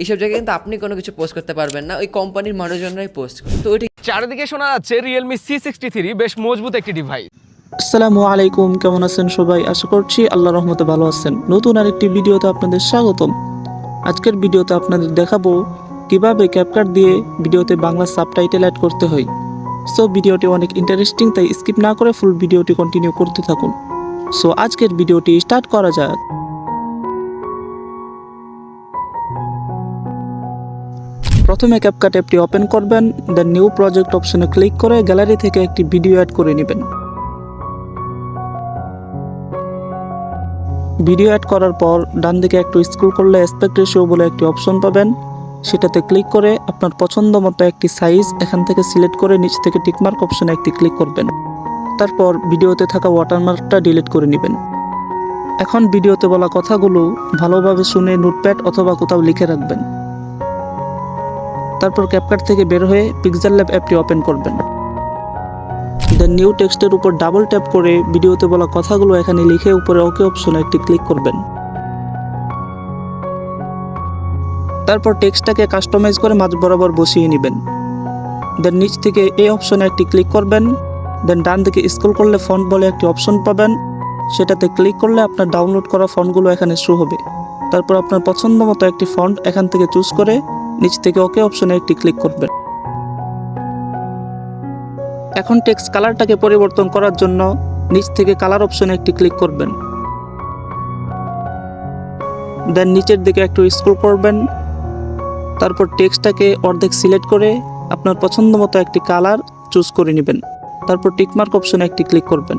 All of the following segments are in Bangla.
এইসব জায়গায় কিন্তু আপনি কোনো কিছু পোস্ট করতে পারবেন না ওই কোম্পানির মানুষজনরাই পোস্ট করে। তো ওইটা চারিদিকে শোনা যাচ্ছে রিয়েলমি সি সিক্সটি থ্রি বেশ মজবুত একটি ডিভাইস আসসালামু আলাইকুম কেমন আছেন সবাই? আশা করছি আল্লাহ রহমতে ভালো আছেন। নতুন আরেকটি ভিডিওতে আপনাদের স্বাগতম। আজকের ভিডিওতে আপনাদের দেখাবো কীভাবে ক্যাপকাট দিয়ে ভিডিওতে বাংলা সাবটাইটেল অ্যাড করতে হয়। সো ভিডিওটি অনেক ইন্টারেস্টিং তাই স্কিপ না করে ফুল ভিডিওটি কন্টিনিউ করতে থাকুন। সো আজকের ভিডিওটি স্টার্ট করা যাক। প্রথমে ক্যাপকাট অ্যাপটি ওপেন করবেন দেন নিউ প্রজেক্ট অপশনে ক্লিক করে গ্যালারি থেকে একটি ভিডিও অ্যাড করে নেবেন। ভিডিও অ্যাড করার পর ডান দিকে একটু স্ক্রল করলে অ্যাসপেক্ট রেশিও বলে একটি অপশন পাবেন। সেটাতে ক্লিক করে আপনার পছন্দ মতো একটি সাইজ এখান থেকে সিলেক্ট করে নিচ থেকে টিকমার্ক অপশনে একটি ক্লিক করবেন। তারপর ভিডিওতে থাকা ওয়াটারমার্কটা ডিলিট করে নেবেন। এখন ভিডিওতে বলা কথাগুলো ভালোভাবে শুনে নোটপ্যাড অথবা কোথাও লিখে রাখবেন। তারপর ক্যাপকাট থেকে বের হয়ে পিক্সেল ল্যাব অ্যাপটি ওপেন করবেন। দেন নিউ টেক্সটের উপর ডাবল ট্যাপ করে ভিডিওতে বলা কথাগুলো এখানে লিখে উপরে ওকে অপশনে একটি ক্লিক করবেন। তারপর টেক্সটটাকে কাস্টমাইজ করে মাঝ বরাবর বসিয়ে নেবেন। দেন নিচ থেকে এই অপশনে একটি ক্লিক করবেন। দেন ডান দিকে স্ক্রল করলে ফন্ট বলে একটি অপশন পাবেন। সেটাতে ক্লিক করলে আপনার ডাউনলোড করা ফন্টগুলো এখানে শো হবে। তারপর আপনার পছন্দ মতো একটি ফন্ট এখান থেকে চুজ করে নিচ থেকে ওকে অপশনে একটি ক্লিক করবেন। এখন টেক্সট কালারটাকে পরিবর্তন করার জন্য নিচ থেকে কালার অপশনে একটি ক্লিক করবেন। দেন নিচের দিকে একটু স্ক্রল করবেন। তারপর টেক্সটটাকে অর্ধেক সিলেক্ট করে আপনার পছন্দ মতো একটি কালার চুজ করে নেবেন। তারপর টিকমার্ক অপশনে একটি ক্লিক করবেন।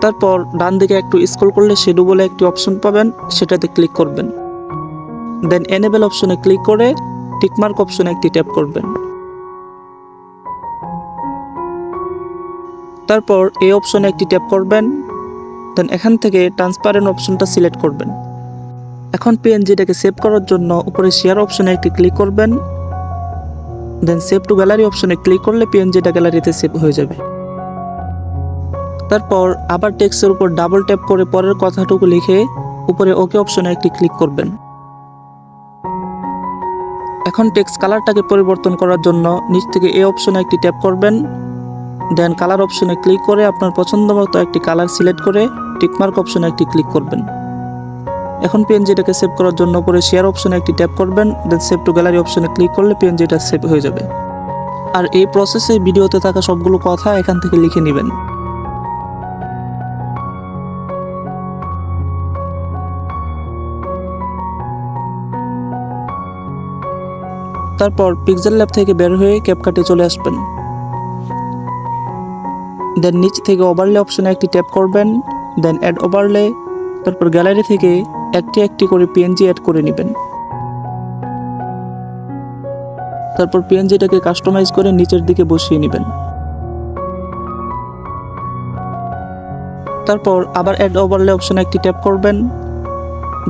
তারপর ডান দিকে একটু স্ক্রল করলে শেডো বলে একটি অপশন পাবেন, সেটাতে ক্লিক করবেন। দেন এনেবেল অপশনে ক্লিক করে টিকমার্ক অপশনে একটি ট্যাপ করবেন। তারপর এই অপশনে একটি ট্যাপ করবেন। দেন এখান থেকে ট্রান্সপারেন্ট অপশনটা সিলেক্ট করবেন। এখন পিএনজিটাকে সেভ করার জন্য উপরে শেয়ার অপশনে একটি ক্লিক করবেন। দেন সেভ টু গ্যালারি অপশনে ক্লিক করলে পিএনজিটা গ্যালারিতে সেভ হয়ে যাবে। তারপর আবার টেক্সের উপর ডাবল ট্যাপ করে পরের কথাটুকু লিখে উপরে ওকে অপশনে একটি ক্লিক করবেন। এখন টেক্সট কালারটাকে পরিবর্তন করার জন্য নিচ থেকে এই অপশনে একটি ট্যাপ করবেন। দেন কালার অপশনে ক্লিক করে আপনার পছন্দ মতো একটি কালার সিলেক্ট করে টিকমার্ক অপশনে একটি ক্লিক করবেন। এখন পিএনজিটাকে সেভ করার জন্য পরে শেয়ার অপশনে একটি ট্যাপ করবেন দেন সেভ টু গ্যালারি অপশনে ক্লিক করলে পিএনজিটা সেভ হয়ে যাবে। আর এই প্রসেসে ভিডিওতে থাকা সবগুলো কথা এখান থেকে লিখে নেবেন। তারপর পিক্সেল ল্যাব থেকে বের হয়ে ক্যাপকাটে চলে আসবেন। দেন নিচ থেকে ওভারলে অপশনে একটি ট্যাপ করবেন দেন অ্যাড ওভারলে তারপর গ্যালারি থেকে একটি একটি করে পিএনজি অ্যাড করে নেবেন। তারপর পিএনজিটাকে কাস্টমাইজ করে নিচের দিকে বসিয়ে নেবেন। তারপর আবার অ্যাড ওভারলে অপশনে একটি ট্যাপ করবেন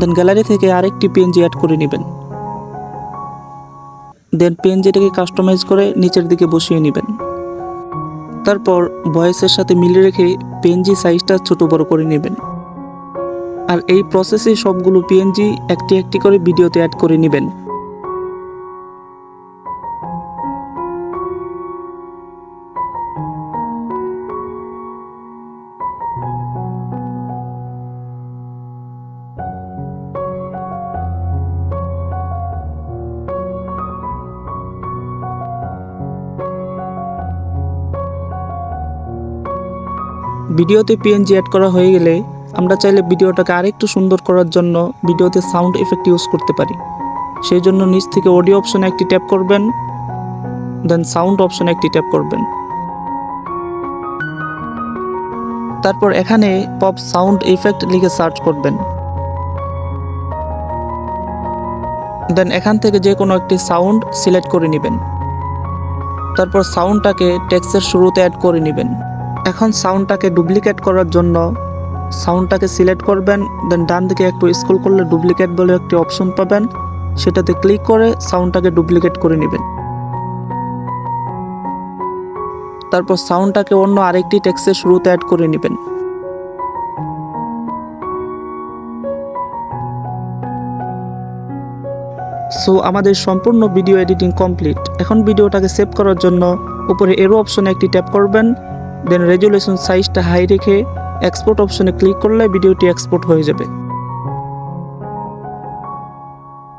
দেন গ্যালারি থেকে আরেকটি পিএনজি অ্যাড করে নেবেন। দেন পিএনজিটাকে কাস্টমাইজ করে নিচের দিকে বসিয়ে নেবেন। তারপর ভয়েসের সাথে মিলে রেখে পিএনজি সাইজটা ছোট বড় করে নেবেন। আর এই প্রসেসে সবগুলো পিএনজি একটি একটি করে ভিডিওতে অ্যাড করে নেবেন। ভিডিওতে পিএনজি অ্যাড করা হয়ে গেলে আমরা চাইলে ভিডিওটাকে আরেকটু সুন্দর করার জন্য ভিডিওতে সাউন্ড এফেক্ট ইউজ করতে পারি। সেই জন্য নিচ থেকে অডিও অপশনে একটি ট্যাপ করবেন দেন সাউন্ড অপশনে একটি ট্যাপ করবেন। তারপর এখানে পপ সাউন্ড ইফেক্ট লিখে সার্চ করবেন। দেন এখান থেকে যে কোনো একটি সাউন্ড সিলেক্ট করে নেবেন। তারপর সাউন্ডটাকে টেক্সের শুরুতে অ্যাড করে নেবেন। এখন সাউন্ডটাকে ডুপ্লিকেট করার জন্য সাউন্ডটাকে সিলেক্ট করবেন দেন ডান দিকে একটু স্ক্রল করলে ডুপ্লিকেট বলে একটি অপশন পাবেন। সেটাতে ক্লিক করে সাউন্ডটাকে ডুপ্লিকেট করে নেবেন। তারপর সাউন্ডটাকে অন্য আরেকটি টেক্সটের শুরুতে অ্যাড করে নেবেন। সো আমাদের সম্পূর্ণ ভিডিও এডিটিং কমপ্লিট এখন ভিডিওটাকে সেভ করার জন্য উপরে এরো অপশনে একটি ট্যাপ করবেন। দেন রেজুলেশন সাইজটা হাই রেখে এক্সপোর্ট অপশনে ক্লিক করলে ভিডিওটি এক্সপোর্ট হয়ে যাবে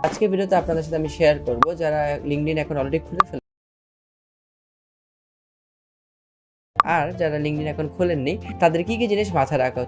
আজকে ভিডিওতে আপনাদের সাথে আমি শেয়ার করব যারা লিঙ্কডিন এখন অলরেডি খুলে ফেলে আর যারা লিঙ্কডিন এখন খোলেননি, তাদের কি কি জিনিস মাথায় রাখা।